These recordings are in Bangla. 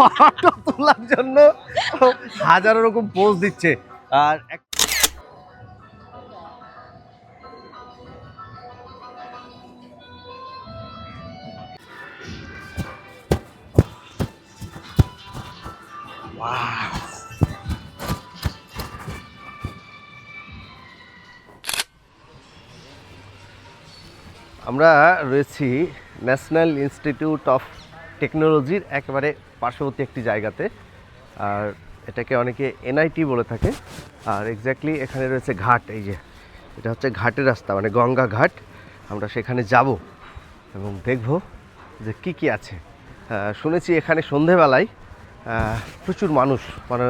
ফটো তোলার জন্য হাজারো রকম পোজ দিচ্ছে। আর আমরা রয়েছি ন্যাশনাল ইনস্টিটিউট অফ টেকনোলজির একেবারে পার্শ্ববর্তী একটি জায়গাতে। আর এটাকে অনেকে এনআইটি বলে থাকে। আর এক্স্যাক্টলি এখানে রয়েছে ঘাট, এই যে। এটা হচ্ছে ঘাটের রাস্তা মানে গঙ্গা ঘাট। আমরা সেখানে যাব এবং দেখব যে কি কি আছে। শুনেছি এখানে সন্ধেবেলায় প্রচুর মানুষ মানে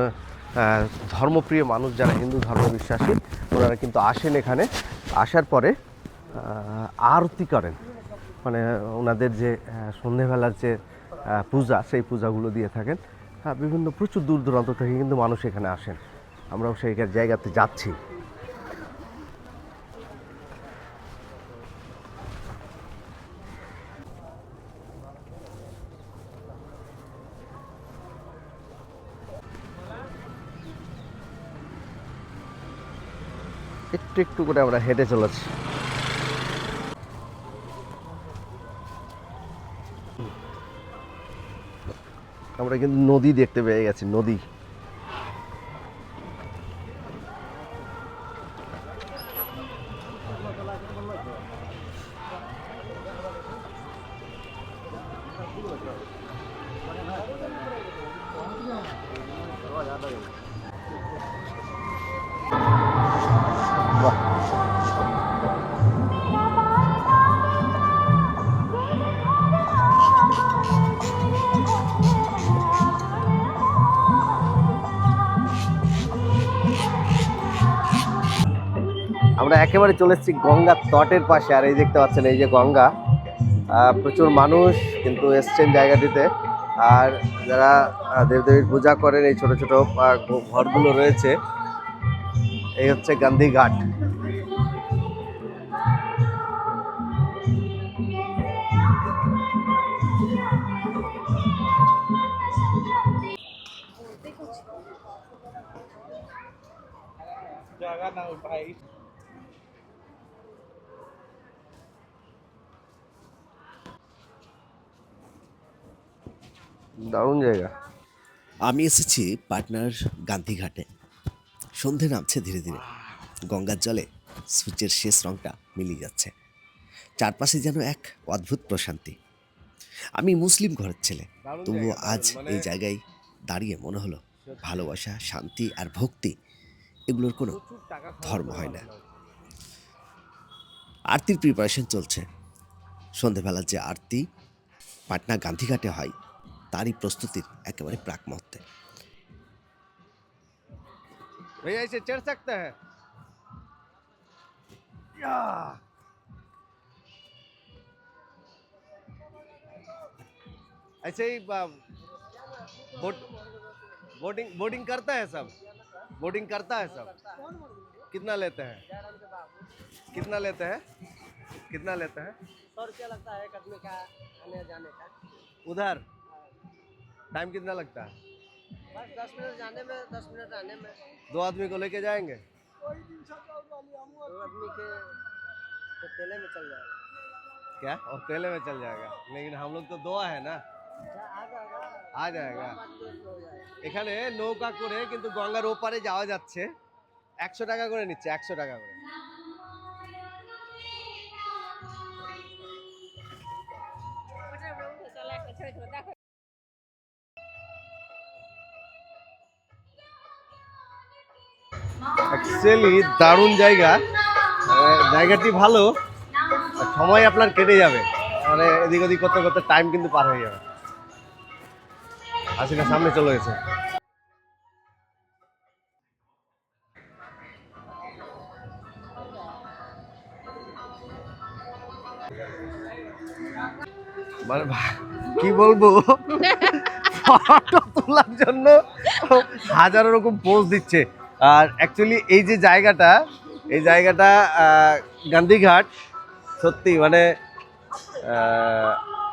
ধর্মপ্রিয় মানুষ যারা হিন্দু ধর্ম বিশ্বাসী ওনারা কিন্তু আসেন এখানে। আসার পরে আরতি করেন। মানে ওনাদের যে সন্ধেবেলার যে পূজা, সেই পূজাগুলো দিয়ে থাকেন। হ্যাঁ বিভিন্ন প্রচুর দূর দূরান্ত থেকে কিন্তু মানুষ এখানে আসেন। আমরাও সেই জায়গাতে যাচ্ছি। একটু একটু করে আমরা হেঁটে চলেছি। আমরা কিন্তু নদী দেখতে পেয়ে গেছি নদী। আমরা একেবারে চলে এসেছি গঙ্গার তটের পাশে, আর এই দেখতে পাচ্ছেন এই যে গঙ্গা। প্রচুর মানুষ কিন্তু এসছেন জায়গাটিতে। আর যারা দেবদেবীর পূজা করেন, এই ছোট ছোট ঘরগুলো রয়েছে। এই হচ্ছে গান্ধী ঘাট। দারুণ জায়গা। আমি এসেছি পাটনার গান্ধীঘাটে। সন্ধে নামছে ধীরে ধীরে। গঙ্গার জলে সূর্যের শেষ রংটা মিলিয়ে যাচ্ছে। চারপাশে যেন এক অদ্ভুত প্রশান্তি। আমি মুসলিম ঘরের ছেলে। তবুও আজ মানে- এই জায়গায় দাঁড়িয়ে মনে হলো ভালোবাসা শান্তি আর ভক্তি এগুলোর কোনো ধর্ম হয় না। আরতির প্রিপারেশন চলছে। সন্ধেবেলার যে আরতি পাটনা গান্ধীঘাটে হয়। তারই প্রস্তুতির একেবারে প্রাক মুহূর্তে भैया इसे चढ़ सकते हैं या! ऐसे ही बा- बोट बोटिंग बोटिंग करता है सब बोटिंग करता है सब कितना लेते हैं कितना लेते हैं कितना लेते हैं सौ रुपया लगता है एक आदमी का आने जाने का उधर टाइम कितना लगता है बस दस मिनट जाने में दस मिनट आने में दो आदमी को लेके जाएंगे दो आदमी के तो तेले में चल जाएगा क्या और तेले में चल जाएगा लेकिन हम लोग तो दो है ना आ जाएगा आ जाएगा पाँच मिनट में हो जाएगा এখানে নৌকা করে কিন্তু গঙ্গার ওপারে যাওয়া যাচ্ছে একশো টাকা করে নিচ্ছে একশো টাকা করে অ্যাকচুয়ালি দারুণ জায়গা। জায়গাটি ভালো। সময় আপনার কেটে যাবে। মানে এদিক ওদিক করতে করতে টাইম কিন্তু পার হয়ে যাবে। হাসিনা সামনে চলে গেছে। মানে কি বলব? ফটো তোলার জন্য হাজারো রকম পোজ দিচ্ছে। আর অ্যাকচুয়ালি এই যে জায়গাটা, এই জায়গাটা গান্ধীঘাট, সত্যি মানে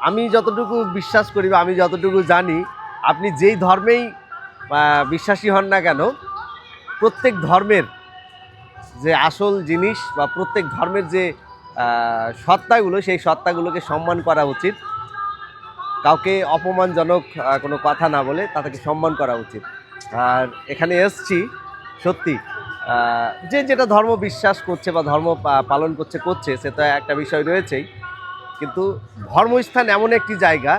আমি যতটুকু বিশ্বাস করি বা আমি যতটুকু জানি, আপনি যেই ধর্মেই বিশ্বাসী হন না কেন, প্রত্যেক ধর্মের যে আসল জিনিস বা প্রত্যেক ধর্মের যে সত্তাগুলো, সেই সত্তাগুলোকে সম্মান করা উচিত। কাউকে অপমানজনক কোনো কথা না বলে তাদেরকে সম্মান করা উচিত। আর এখানে এসছি সত্যি। যে যেটা ধর্ম বিশ্বাস করছে বা ধর্ম পালন করছে করছে সেটা একটা বিষয় রয়েছেই। কিন্তু ধর্মস্থান এমন একটি জায়গা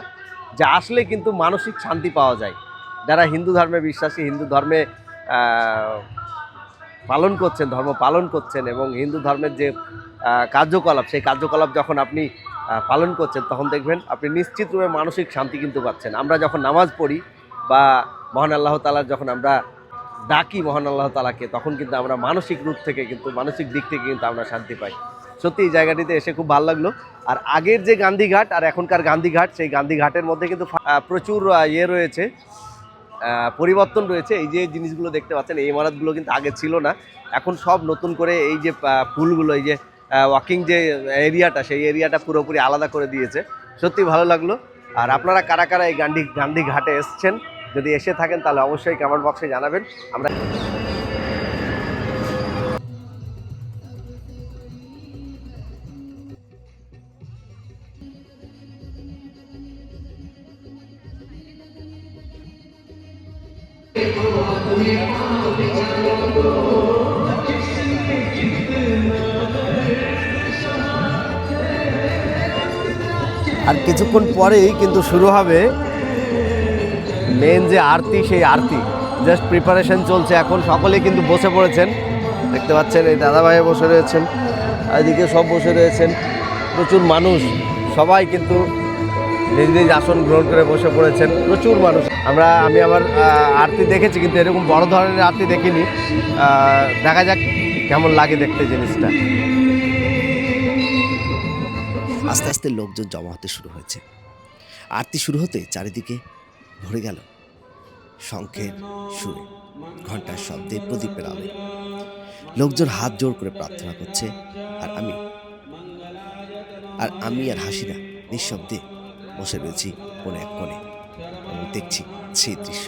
যে আসলে কিন্তু মানসিক শান্তি পাওয়া যায়। যারা হিন্দু ধর্মে বিশ্বাসী, হিন্দু ধর্মে পালন করছেন, ধর্ম পালন করছেন এবং হিন্দু ধর্মের যে কার্যকলাপ, সেই কার্যকলাপ যখন আপনি পালন করছেন, তখন দেখবেন আপনি নিশ্চিতরূপে মানসিক শান্তি কিন্তু পাচ্ছেন। আমরা যখন নামাজ পড়ি বা মহান আল্লাহ তালার যখন আমরা ডাকি মহান আল্লাহ তালাকে তখন কিন্তু আমরা মানসিক রূপ থেকে কিন্তু, মানসিক দিক থেকে কিন্তু আমরা শান্তি পাই। সত্যি এই জায়গাটিতে এসে খুব ভালো লাগল। আর আগের যে গান্ধীঘাট আর এখনকার গান্ধীঘাট, সেই গান্ধীঘাটের মধ্যে কিন্তু প্রচুর ইয়ে রয়েছে পরিবর্তন রয়েছে। এই যে জিনিসগুলো দেখতে পাচ্ছেন, এই ইমারতগুলো কিন্তু আগে ছিল না। এখন সব নতুন করে এই যে ফুলগুলো এই যে ওয়াকিং যে এরিয়াটা, সেই এরিয়াটা পুরোপুরি আলাদা করে দিয়েছে। সত্যি ভালো লাগল। আর আপনারা কারা কারা এই গান্ধী গান্ধী ঘাটে এসছেন? যদি এসে থাকেন, তাহলে অবশ্যই কমেন্ট বক্সে জানাবেন। আমরা আর কিছুক্ষণ পরেই কিন্তু শুরু হবে মেন যে আরতি, সেই আরতি। জাস্ট প্রিপারেশন চলছে এখন। সকলে কিন্তু বসে পড়েছেন। দেখতে পাচ্ছেন, এই দাদাভাই বসে রয়েছেন। এদিকে সব বসে রয়েছেন। প্রচুর মানুষ। সবাই কিন্তু নিজ নিজ আসন গ্রহণ করে বসে পড়েছেন। প্রচুর মানুষ। আমরা, আমি আবার আরতি দেখেছি, কিন্তু এরকম বড় ধরনের আরতি দেখিনি। দেখা যাক কেমন লাগে দেখতে জিনিসটা। আস্তে আস্তে লোকজন জমা হতে শুরু হয়েছে। আরতি শুরু হতে চারিদিকে ভরে গেল। শঙ্খের সুরে ঘণ্টার শব্দে প্রদীপের আলো লোকজন হাত জোর করে প্রার্থনা করছে, আর আমি আর আমি আর হাসিনা নিঃশব্দে বসে রয়েছি কোনো এক কোণে এবং দেখছি সেই দৃশ্য।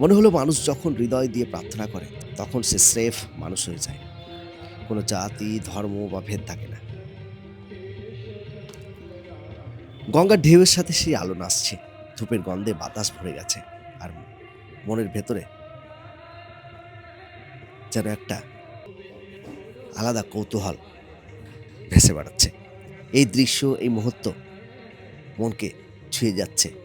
মনে হলো মানুষ যখন হৃদয় দিয়ে প্রার্থনা করে, তখন সে স্রেফ মানুষ হয়ে যায়। কোনো জাতি, ধর্ম বা ভেদ থাকে না। গঙ্গার ঢেউয়ের সাথে সেই আলো নাচছে। ধূপের গন্ধে বাতাস ভরে গেছে আর মনের ভেতরে যেন একটা আলাদা কৌতূহল ভেসে বেড়াচ্ছে। এই দৃশ্য, এই মুহূর্ত মনকে ছুঁয়ে যাচ্ছে।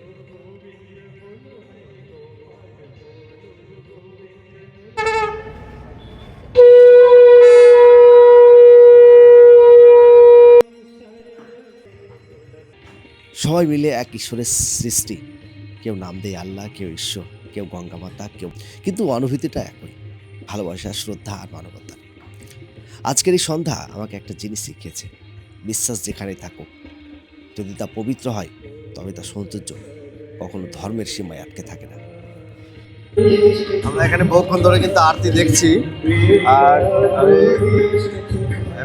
সবাই মিলে এক ঈশ্বরের সৃষ্টি। কেউ নাম দেয় আল্লাহ, কেউ ঈশ্বর, কেউ গঙ্গা মাতা, কেউ কিন্তু অনুভূতিটা একই। ভালোবাসা, শ্রদ্ধা আর মানবতা। আজকের এই সন্ধ্যা আমাকে একটা জিনিস শিখিয়েছে। বিশ্বাস যেখানেই থাকুক। যদি তা পবিত্র হয়, তবে তা সৌন্দর্য কখনো ধর্মের সীমায় আটকে থাকে না। আমরা এখানে বহুক্ষণ ধরে কিন্তু আরতি দেখছি। আর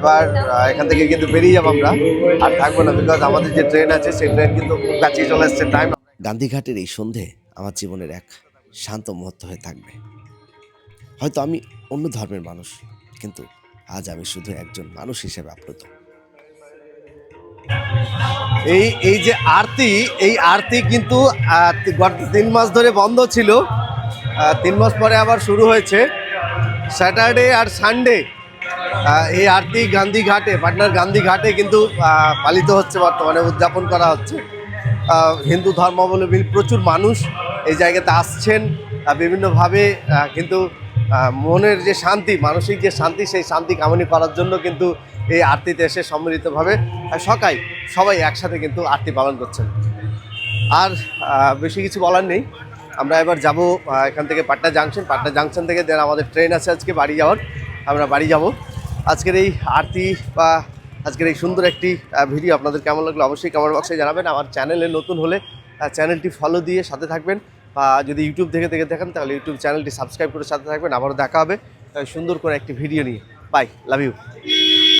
এবার এখান থেকে কিন্তু বেরিয়ে যাব আমরা। আর থাকব না বিকজ আমাদের যে ট্রেন আছে সেই ট্রেন কিন্তু খুব কাছেই চলে এসছে টাইম গান্ধীঘাটের এই সন্ধে আমার জীবনের এক শান্ত মুহূর্ত হয়ে থাকবে। হয়তো আমি অন্য ধর্মের মানুষ কিন্তু আজ আমি শুধু একজন মানুষ হিসেবে আপ্লুত। এই এই যে আরতি এই আরতি কিন্তু তিন মাস ধরে বন্ধ ছিল। তিন মাস পরে আবার শুরু হয়েছে। স্যাটারডে আর সানডে এই আরতি গান্ধী ঘাটে, পাটনার গান্ধী ঘাটে কিন্তু পালিত হচ্ছে বর্তমানে, উদযাপন করা হচ্ছে। হিন্দু ধর্মাবলম্বী প্রচুর মানুষ এই জায়গাতে আসছেন। বিভিন্নভাবে কিন্তু মনের যে শান্তি, মানসিক যে শান্তি, সেই শান্তি কামনি করার জন্য কিন্তু এই আরতিতে এসে সম্মিলিতভাবে সকাই সবাই একসাথে কিন্তু আরতি পালন করছেন। আর বেশি কিছু বলার নেই। আমরা এবার যাব এখান থেকে পাটনা জাংশন। পাটনা জাংশন থেকে দেন আমাদের ট্রেন আছে আজকে বাড়ি যাওয়ার। আমরা বাড়ি যাব। আজকের এই আরতি বা আজকের এই সুন্দর একটি ভিডিও আপনাদের কেমন লাগল অবশ্যই কমেন্ট বক্সে জানাবেন। আমার চ্যানেলে নতুন হলে চ্যানেলটি ফলো দিয়ে সাথে থাকবেন। বা যদি ইউটিউব থেকে দেখে দেখেন, তাহলে ইউটিউব চ্যানেলটি সাবস্ক্রাইব করে সাথে থাকবেন। আবারও দেখা হবে সুন্দর করে একটি ভিডিও নিয়ে। By love you